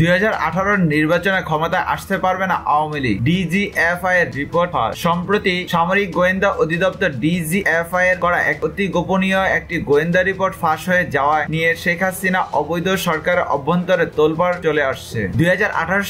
দুই নির্বাচনে ক্ষমতায় আসতে পারবে না আওয়ামী লীগ। ডিজিএফআই এর রিপোর্ট সম্প্রতি সামরিক গোয়েন্দা অধিদপ্তর ডিজিএফআই এর করা এক অতি গোপনীয় একটি গোয়েন্দা রিপোর্ট ফাঁস হয়ে যাওয়ায় নিয়ে শেখ হাসিনা অবৈধ সরকারের অভ্যন্তরে তোলপাড় চলে আসছে। দুই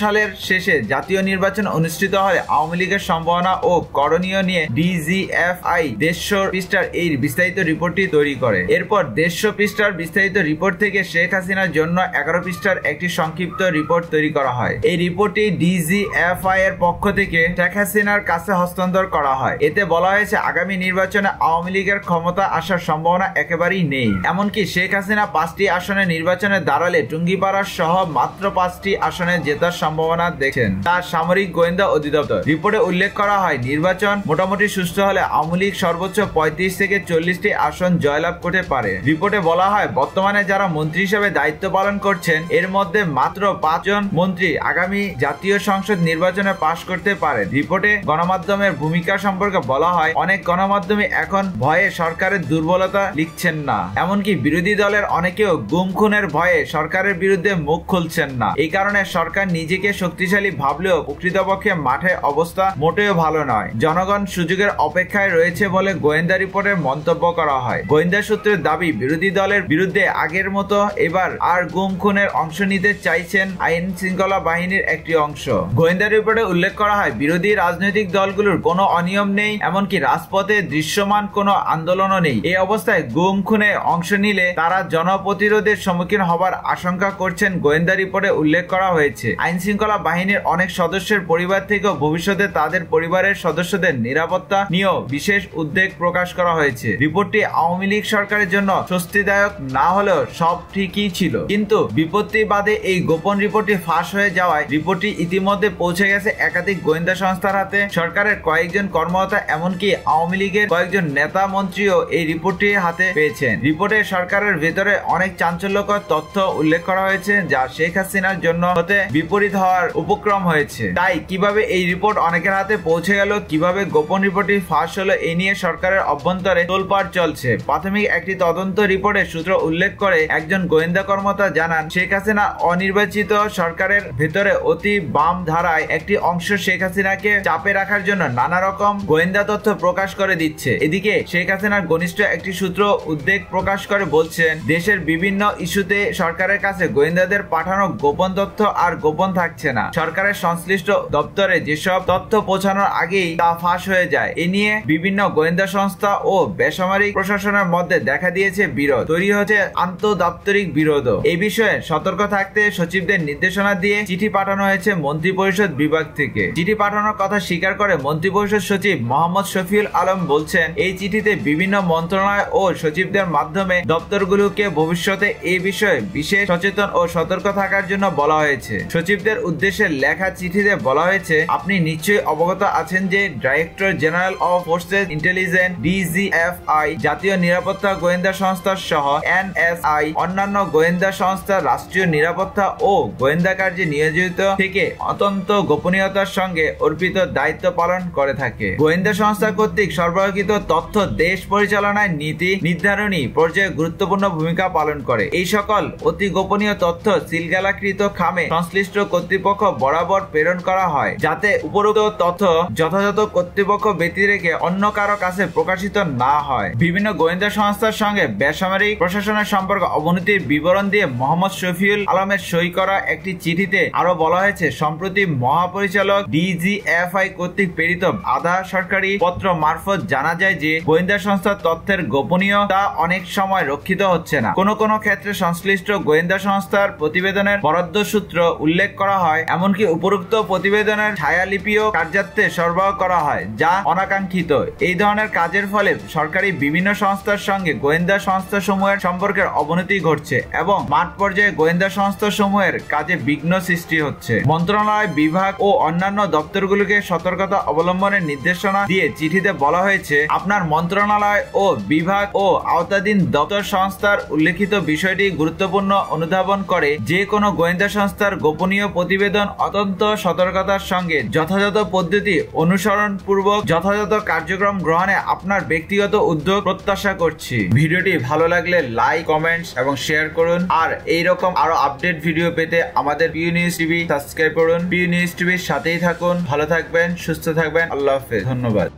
সালের শেষে জাতীয় নির্বাচন অনুষ্ঠিত হলে আওয়ামী লীগের সম্ভাবনা ও করণীয় নিয়ে ডিজিএফআই দেড়শো পৃষ্ঠার এই বিস্তারিত রিপোর্টটি তৈরি করে। এরপর দেড়শো পৃষ্ঠার বিস্তারিত রিপোর্ট থেকে শেখ হাসিনার জন্য এগারো পৃষ্ঠার একটি সংক্ষিপ্ত রিপোর্ট তৈরি করা হয়। এই রিপোর্টটি ডিজিএফআই এর পক্ষ থেকে শেখ হাসিনার কাছে হস্তান্তর করা হয়। এতে বলা হয়েছে, আগামী নির্বাচনে আওয়ামী লীগের ক্ষমতা আসার সম্ভাবনা একেবারেই নেই। এমনকি শেখ হাসিনা পাঁচটি আসনে নির্বাচনে দাঁড়ালে টুঙ্গিপাড়া সহ মাত্র পাঁচটি আসনে জেতার সম্ভাবনা দেখছেন তার সামরিক গোয়েন্দা অধিদপ্তর। রিপোর্টে উল্লেখ করা হয়, নির্বাচন মোটামুটি সুস্থ হলে আওয়ামী লীগ সর্বোচ্চ পঁয়ত্রিশ থেকে চল্লিশটি আসন জয়লাভ করতে পারে। রিপোর্টে বলা হয়, বর্তমানে যারা মন্ত্রী হিসেবে দায়িত্ব পালন করছেন, এর মধ্যে মাত্র পাঁচজন মন্ত্রী আগামী জাতীয় সংসদ নির্বাচনে পাশ করতে পারে রিপোর্টে গণমাধ্যমের ভূমিকা সম্পর্কে বলা হয়, অনেক গণমাধ্যমে এখন ভয়ে সরকারের দুর্বলতা লিখছেন না। এমনকি বিরোধী দলের অনেকেও গুম খুনের ভয়ে সরকারের বিরুদ্ধে মুখ খুলছেন না। এই কারণে সরকার নিজেকে শক্তিশালী ভাবলেও প্রকৃতপক্ষে মাঠে অবস্থা মোটেও ভালো নয়। জনগণ সুযোগের অপেক্ষায় রয়েছে বলে গোয়েন্দা রিপোর্টে মন্তব্য করা হয়। গোয়েন্দা সূত্রের দাবি, বিরোধী দলের বিরুদ্ধে আগের মতো এবার আর গুম খুনের অংশ নিতে চাইছেন আইন শৃঙ্খলা বাহিনীর একটি অংশ। গোয়েন্দা রিপোর্টে উল্লেখ করা হয়, বিরোধী রাজনৈতিক দলগুলোর কোনো অনিয়ম নেই, এমনকি রাজপথে দৃশ্যমান কোনো আন্দোলনও নেই। এই অবস্থায় গুম খুনে অংশ নিলে তারা জনপ্রতিরোধের সম্মুখীন হবার আশঙ্কা করছেন গোয়েন্দা রিপোর্টে উল্লেখ করা হয়েছে। আইন শৃঙ্খলা বাহিনীর অনেক সদস্যের পরিবার থেকেও ভবিষ্যতে তাদের পরিবারের সদস্যদের নিরাপত্তা নিয়েও বিশেষ উদ্বেগ প্রকাশ করা হয়েছে। রিপোর্টটি আওয়ামী লীগ সরকারের জন্য স্বস্তিদায়ক না হলেও সব ঠিকই ছিল। কিন্তু বিপত্তি বাদে এই গোপন রিপোর্টটি ফাঁস হয়ে যাওয়ায় রিপোর্টটি ইতিমধ্যে পৌঁছে গেছে একাধিক গোয়েন্দা সংস্থার হাতে। সরকারের কয়েকজন কর্মকর্তা এমনকি আওয়ামী লীগের কয়েকজন নেতা মন্ত্রীও এই রিপোর্টটি হাতে পেয়েছেন। রিপোর্টে সরকারের ভেতরে অনেক চাঞ্চল্যকর তথ্য উল্লেখ করা হয়েছে, যা শেখ হাসিনার জন্য হতে বিপরীত হওয়ার উপক্রম হয়েছে। তাই কীভাবে এই রিপোর্ট অনেকের হাতে পৌঁছে গেল, কীভাবে গোপন রিপোর্টটি ফাঁস হলো, এ নিয়ে সরকারের অভ্যন্তরে তোলপাড় চলছে। প্রাথমিক একটি তদন্ত রিপোর্টের সূত্র উল্লেখ করে একজন গোয়েন্দা কর্মকর্তা জানান, শেখ হাসিনা অনির্বাচিত সরকারের ভেতরে অতি বাম ধারায় একটি অংশ শেখ হাসিনাকে চাপে রাখার জন্য নানা রকম গোয়েন্দা তথ্য প্রকাশ করে দিচ্ছে। এদিকে শেখ হাসিনার ঘনিষ্ঠ একটি সূত্র উদ্বেগ প্রকাশ করে বলছেন, দেশের বিভিন্ন ইস্যুতে সরকারের কাছে গোয়েন্দাদের পাঠানো গোপন তথ্য আর গোপন থাকছে না। সরকারের সংশ্লিষ্ট দপ্তরে যেসব তথ্য পৌঁছানোর আগেই তা ফাঁস হয়ে যায়। এ নিয়ে বিভিন্ন গোয়েন্দা সংস্থা ও বেসামরিক প্রশাসনের মধ্যে দেখা দিয়েছে বিরোধ। তৈরি হচ্ছে আন্তঃদাপ্তরিক বিরোধ এই বিষয়ে সতর্ক থাকতে সচিবদের নির্দেশনা দিয়ে চিঠি পাঠানো হয়েছে মন্ত্রী পরিষদ বিভাগ থেকে। চিঠি পাঠানোর কথা স্বীকার করে মন্ত্রী পরিষদ সচিব মোহাম্মদ শফিউল আলম বলছেন, এই চিঠিতে বিভিন্ন মন্ত্রণালয় ও সচিবদের মাধ্যমে দপ্তরগুলোকে ভবিষ্যতে এই বিষয়ে বিশেষ সচেতন ও সতর্ক থাকার জন্য বলা হয়েছে। সচিবদের উদ্দেশ্যে লেখা চিঠিতে বলা হয়েছে, আপনি নিশ্চয়ই অবগত আছেন যে director general of forces intelligence DGFI, জাতীয় নিরাপত্তা গোয়েন্দা সংস্থা সহ এনএসআই, অন্যান্য গোয়েন্দা সংস্থা, রাষ্ট্রীয় নিরাপত্তা ও গোয়েন্দা কার্যে নিয়োজিত থেকে অত্যন্ত গোপনীয়তার সঙ্গে অর্পিত দায়িত্ব পালন করে থাকে। গোয়েন্দা সংস্থা কর্তৃক সরবরাহিত তথ্য দেশ পরিচালনায় নীতি নির্ধারণী পর্যায়ে গুরুত্বপূর্ণ ভূমিকা পালন করে। এই সকল অতি গোপনীয় তথ্য সিলগালাকৃত খামে সংশ্লিষ্ট কর্তৃপক্ষ বরাবর প্রেরণ করা হয়, যাতে উপরোক্ত তথ্য যথাযথ কর্তৃপক্ষ ব্যতি রেখে অন্য কারও কাছে প্রকাশিত না হয়। বিভিন্ন গোয়েন্দা সংস্থার সঙ্গে বেসামরিক প্রশাসনের সম্পর্ক অবনতির বিবরণ দিয়ে মোহাম্মদ শফিউল আলমের সই করা একটি চিঠিতে আরও বলা হয়েছে, সম্প্রতি মহাপরিচালক ডিজিএফআই কর্তৃক প্রেরিত আধা সরকারি পত্র মারফত জানা যায় যে, গোয়েন্দা সংস্থার তথ্যের গোপনীয়তা অনেক সময় রক্ষিত হচ্ছে না। কোনো কোনো ক্ষেত্রে সংশ্লিষ্ট গোয়েন্দা সংস্থার প্রতিবেদনের বরাদ্দ সূত্র উল্লেখ করা হয়, এমনকি উপরোক্ত প্রতিবেদনের ছায়ালিপিও কার্যার্থে সরবরাহ করা হয়, যা অনাকাঙ্ক্ষিত। এই ধরনের কাজের ফলে সরকারি বিভিন্ন সংস্থার সঙ্গে গোয়েন্দা সংস্থা সমূহের সম্পর্কের অবনতি ঘটছে এবং মাঠ পর্যায়ে গোয়েন্দা সংস্থা সমূহের কাজে বিঘ্ন সৃষ্টি হচ্ছে। মন্ত্রণালয়, বিভাগ ও অন্যান্য দপ্তরগুলোকে সতর্কতা অবলম্বনের নির্দেশনা দিয়ে চিঠিতে বলা হয়েছে, আপনার মন্ত্রণালয় ও বিভাগ ও আওতাধীন দপ্তর সংস্থার উল্লেখিত বিষয়টি গুরুত্বপূর্ণ অনুধাবন করে, যে কোনো গোয়েন্দা সংস্থার গোপনীয় প্রতিবেদন অত্যন্ত সতর্কতার সঙ্গে যথাযথ পদ্ধতি অনুসরণ পূর্বক যথাযথ কার্যক্রম গ্রহণে আপনার ব্যক্তিগত উদ্যোগ প্রত্যাশা করছি। ভিডিওটি ভালো লাগলে লাইক, কমেন্টস এবং শেয়ার করুন। আর এইরকম আরও আপডেট ভিডিও পেতে আমাদের পিউ নিউজ টিভি সাবস্ক্রাইব করুন। পিউ নিউজ টিভির সাথেই থাকুন। ভালো থাকবেন, সুস্থ থাকবেন। আল্লাহ হাফেজ। ধন্যবাদ।